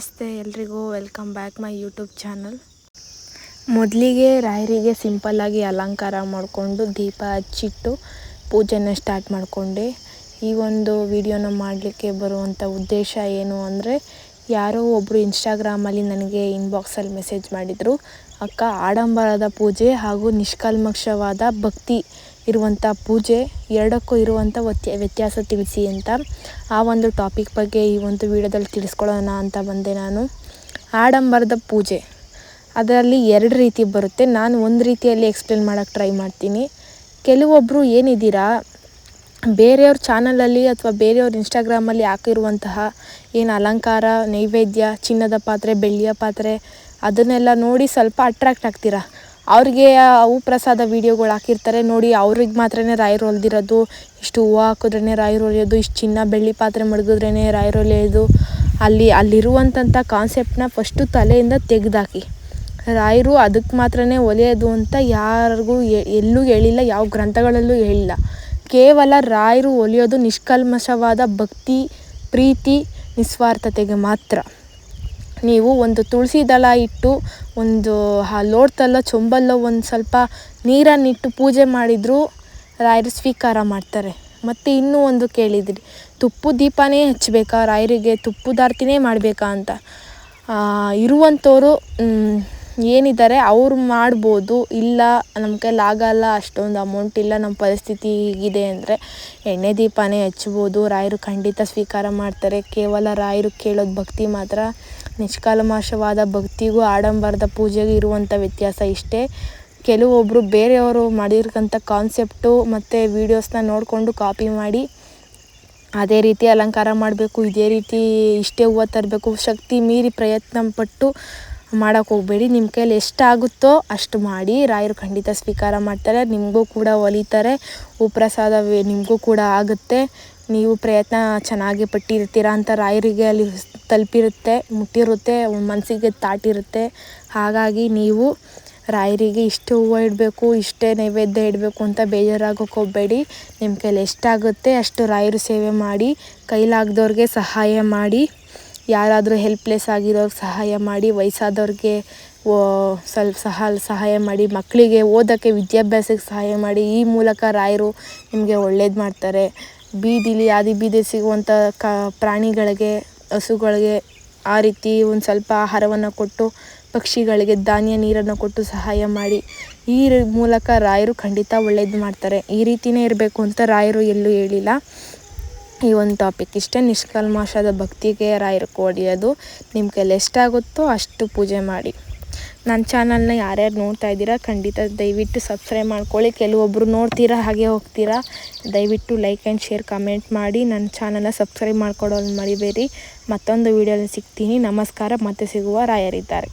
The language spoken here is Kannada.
ನಮಸ್ತೆ ಎಲ್ರಿಗೂ welcome back my YouTube channel ಮೊದಲಿಗೆ ರಾಯರಿಗೆ ಸಿಂಪಲ್ಲಾಗಿ ಅಲಂಕಾರ ಮಾಡಿಕೊಂಡು ದೀಪ ಹಚ್ಚಿಟ್ಟು ಪೂಜೆನ ಸ್ಟಾರ್ಟ್ ಮಾಡಿಕೊಂಡೆ. ಈ ಒಂದು ವಿಡಿಯೋನ ಮಾಡಲಿಕ್ಕೆ ಬರುವಂಥ ಉದ್ದೇಶ ಏನು ಅಂದರೆ, ಯಾರೋ ಒಬ್ಬರು ಇನ್ಸ್ಟಾಗ್ರಾಮಲ್ಲಿ ನನಗೆ ಇನ್ಬಾಕ್ಸಲ್ಲಿ ಮೆಸೇಜ್ ಮಾಡಿದರು, ಅಕ್ಕ, ಆಡಂಬರದ ಪೂಜೆ ಹಾಗೂ ನಿಷ್ಕಲ್ಮಕ್ಷವಾದ ಭಕ್ತಿ ಇರುವಂಥ ಪೂಜೆ, ಎರಡಕ್ಕೂ ಇರುವಂಥ ವ್ಯತ್ಯ, ವ್ಯತ್ಯಾಸ ತಿಳಿಸಿ ಅಂತ ಆ ಒಂದು ಟಾಪಿಕ್ ಬಗ್ಗೆ ಈ ಒಂದು ವಿಡಿಯೋದಲ್ಲಿ ತಿಳಿಸ್ಕೊಳ್ಳೋಣ ಅಂತ ಬಂದೆ ನಾನು. ಆಡಂಬರದ ಪೂಜೆ. ಅದರಲ್ಲಿ ಎರಡು ರೀತಿ ಬರುತ್ತೆ. ನಾನು ಒಂದು ರೀತಿಯಲ್ಲಿ ಎಕ್ಸ್ಪ್ಲೇನ್ ಮಾಡೋಕ್ಕೆ ಟ್ರೈ ಮಾಡ್ತೀನಿ. ಕೆಲವೊಬ್ಬರು ಏನಿದ್ದೀರಾ, ಬೇರೆಯವ್ರ ಚಾನಲಲ್ಲಿ ಅಥವಾ ಬೇರೆಯವ್ರ ಇನ್ಸ್ಟಾಗ್ರಾಮಲ್ಲಿ ಹಾಕಿರುವಂತಹ ಏನು ಅಲಂಕಾರ, ನೈವೇದ್ಯ, ಚಿನ್ನದ ಪಾತ್ರೆ, ಬೆಳ್ಳಿಯ ಪಾತ್ರೆ, ಅದನ್ನೆಲ್ಲ ನೋಡಿ ಸ್ವಲ್ಪ ಅಟ್ರಾಕ್ಟ್ ಆಗ್ತೀರಾ? ಅವ್ರಿಗೆ ಹೂ ಪ್ರಸಾದ ವೀಡಿಯೋಗಳು ಹಾಕಿರ್ತಾರೆ. ನೋಡಿ, ಅವ್ರಿಗೆ ಮಾತ್ರನೇ ರಾಯರು ಹೊಲ್ದಿರೋದು ಇಷ್ಟು ಹೂವು ಹಾಕಿದ್ರೇ ರಾಯರು ಹೊಲಿಯೋದು ಇಷ್ಟು ಚಿನ್ನ ಬೆಳ್ಳಿ ಪಾತ್ರೆ ಮಡಗಿದ್ರೇ ರಾಯರು ಹೊಲಿಯೋದು ಅಲ್ಲಿ ಅಲ್ಲಿರುವಂಥ ಕಾನ್ಸೆಪ್ಟನ್ನ ಫಸ್ಟು ತಲೆಯಿಂದ ತೆಗೆದಾಕಿ. ರಾಯರು ಅದಕ್ಕೆ ಮಾತ್ರನೇ ಒಲಿಯೋದು ಅಂತ ಯಾರಿಗೂ ಎಲ್ಲೂ ಹೇಳಿಲ್ಲ. ಯಾವ ಗ್ರಂಥಗಳಲ್ಲೂ ಹೇಳಿಲ್ಲ. ಕೇವಲ ರಾಯರು ಒಲಿಯೋದು ನಿಷ್ಕಲ್ಮಶವಾದ ಭಕ್ತಿ, ಪ್ರೀತಿ, ನಿಸ್ವಾರ್ಥತೆಗೆ ಮಾತ್ರ. ನೀವು ಒಂದು ತುಳಸಿ ದಳ ಇಟ್ಟು ಒಂದು ಆ ಲೋಟದಲ್ಲೋ ಚೊಂಬಲ್ಲೋ ಒಂದು ಸ್ವಲ್ಪ ನೀರನ್ನಿಟ್ಟು ಪೂಜೆ ಮಾಡಿದರೂ ರಾಯರು ಸ್ವೀಕಾರ ಮಾಡ್ತಾರೆ. ಮತ್ತು ಇನ್ನೂ ಒಂದು ಕೇಳಿದಿರಿ, ತುಪ್ಪು ದೀಪನೇ ಹಚ್ಚಬೇಕಾ ರಾಯರಿಗೆ ತುಪ್ಪದ ಆರತಿನೇ ಮಾಡಬೇಕಾ ಅಂತ. ಇರುವಂಥವ್ರು ಏನಿದ್ದಾರೆ ಅವ್ರು ಮಾಡ್ಬೋದು ಇಲ್ಲ ನಮ್ಮ ಕೈಲಿ ಆಗೋಲ್ಲ, ಅಷ್ಟೊಂದು ಅಮೌಂಟ್ ಇಲ್ಲ ನಮ್ಮ ಪರಿಸ್ಥಿತಿ ಹೀಗಿದೆ ಅಂದರೆ ಎಣ್ಣೆ ದೀಪನೇ ಹಚ್ಬೋದು. ರಾಯರು ಖಂಡಿತ ಸ್ವೀಕಾರ ಮಾಡ್ತಾರೆ. ಕೇವಲ ರಾಯರು ಕೇಳೋದು ಭಕ್ತಿ ಮಾತ್ರ. ನಿಷ್ಕಲ್ಮಶವಾದ ಭಕ್ತಿಗೂ ಆಡಂಬರದ ಪೂಜೆಗೂ ಇರುವಂಥ ವ್ಯತ್ಯಾಸ ಇಷ್ಟೇ. ಕೆಲವೊಬ್ಬರು ಬೇರೆಯವರು ಮಾಡಿರ್ತಕ್ಕಂಥ ಕಾನ್ಸೆಪ್ಟು ಮತ್ತು ವೀಡಿಯೋಸ್ನ ನೋಡಿಕೊಂಡು ಕಾಪಿ ಮಾಡಿ ಅದೇ ರೀತಿ ಅಲಂಕಾರ ಮಾಡಬೇಕು, ಇದೇ ರೀತಿ ಇಷ್ಟೇ ಹೂವು ತರಬೇಕು, ಶಕ್ತಿ ಮೀರಿ ಪ್ರಯತ್ನ ಪಟ್ಟು ಮಾಡೋಕ್ಕೆ ಹೋಗಬೇಡಿ. ನಿಮ್ಮ ಕೈಯಲ್ಲಿ ಎಷ್ಟಾಗುತ್ತೋ ಅಷ್ಟು ಮಾಡಿ. ರಾಯರು ಖಂಡಿತ ಸ್ವೀಕಾರ ಮಾಡ್ತಾರೆ. ನಿಮಗೂ ಕೂಡ ಒಲಿತಾರೆ. ಉಪ್ರಸಾದ ಪ್ರಸಾದ ನಿಮಗೂ ಕೂಡ ಆಗುತ್ತೆ. ನೀವು ಪ್ರಯತ್ನ ಚೆನ್ನಾಗಿ ಪಟ್ಟಿರ್ತೀರ ಅಂತ ರಾಯರಿಗೆ ಅಲ್ಲಿ ತಲುಪಿರುತ್ತೆ, ಮುಟ್ಟಿರುತ್ತೆ, ಮನಸ್ಸಿಗೆ ತಾಟಿರುತ್ತೆ. ಹಾಗಾಗಿ ನೀವು ರಾಯರಿಗೆ ಇಷ್ಟು ಹೂವು ಇಡಬೇಕು, ಇಷ್ಟೇ ನೈವೇದ್ಯ ಇಡಬೇಕು ಅಂತ ಬೇಜಾರಾಗೋಕೆ ಹೋಗಬೇಡಿ. ನಿಮ್ಮ ಕೈಲಿ ಎಷ್ಟಾಗುತ್ತೆ ಅಷ್ಟು ರಾಯರು ಸೇವೆ ಮಾಡಿ, ಕೈಲಾಗದವ್ರಿಗೆ ಸಹಾಯ ಮಾಡಿ. ಯಾರಾದರೂ ಹೆಲ್ಪ್ಲೆಸ್ ಆಗಿರೋರ್ಗೆ ಸಹಾಯ ಮಾಡಿ, ವಯಸ್ಸಾದವ್ರಿಗೆ ಸ್ವಲ್ಪ ಸಹ, ಸಹಾಯ ಮಾಡಿ ಮಕ್ಕಳಿಗೆ ಓದೋಕ್ಕೆ, ವಿದ್ಯಾಭ್ಯಾಸಕ್ಕೆ ಸಹಾಯ ಮಾಡಿ, ಈ ಮೂಲಕ ರಾಯರು ನಿಮಗೆ ಒಳ್ಳೇದು ಮಾಡ್ತಾರೆ. ಬೀದಿಲಿ ಆದಿ ಬೀದಿ ಸಿಗುವಂಥ ಕ, ಪ್ರಾಣಿಗಳಿಗೆ, ಹಸುಗಳಿಗೆ ಆ ರೀತಿ ಒಂದು ಸ್ವಲ್ಪ ಆಹಾರವನ್ನು ಕೊಟ್ಟು, ಪಕ್ಷಿಗಳಿಗೆ ಧಾನ್ಯ ನೀರನ್ನು ಕೊಟ್ಟು ಸಹಾಯ ಮಾಡಿ, ಈ ಮೂಲಕ ರಾಯರು ಖಂಡಿತ ಒಳ್ಳೇದು ಮಾಡ್ತಾರೆ. ಈ ರೀತಿಯೇ ಇರಬೇಕು ಅಂತ ರಾಯರು ಎಲ್ಲೂ ಹೇಳಿಲ್ಲ. ಈ ಒಂದು ಟಾಪಿಕ್ ಇಷ್ಟೇ. ನಿಷ್ಕಲ್ಮಶದ ಭಕ್ತಿಗೆ ರಾಯರು ಕೊಡಿಯೋದು ನಿಮ್ಮ ಕೈಲಿ ಎಷ್ಟಾಗುತ್ತೋ ಅಷ್ಟು ಪೂಜೆ ಮಾಡಿ. ನನ್ನ ಚಾನಲ್ನ ಯಾರ್ಯಾರು ನೋಡ್ತಾ ಇದ್ದೀರಾ, ಖಂಡಿತ ದಯವಿಟ್ಟು ಸಬ್ಸ್ಕ್ರೈಬ್ ಮಾಡ್ಕೊಳ್ಳಿ. ಕೆಲವೊಬ್ಬರು ನೋಡ್ತೀರಾ, ಹಾಗೆ ಹೋಗ್ತೀರಾ, ದಯವಿಟ್ಟು ಲೈಕ್ ಆ್ಯಂಡ್ ಶೇರ್ ಕಮೆಂಟ್ ಮಾಡಿ. ನನ್ನ ಚಾನಲ್ನ ಸಬ್ಸ್ಕ್ರೈಬ್ ಮಾಡ್ಕೊಡೋದು ಮರಿಬೇಡಿ. ಮತ್ತೊಂದು ವೀಡಿಯೋದಲ್ಲಿ ಸಿಗ್ತೀನಿ. ನಮಸ್ಕಾರ. ಮತ್ತೆ ಸಿಗುವ ರಾಯರಿದ್ದಾರೆ.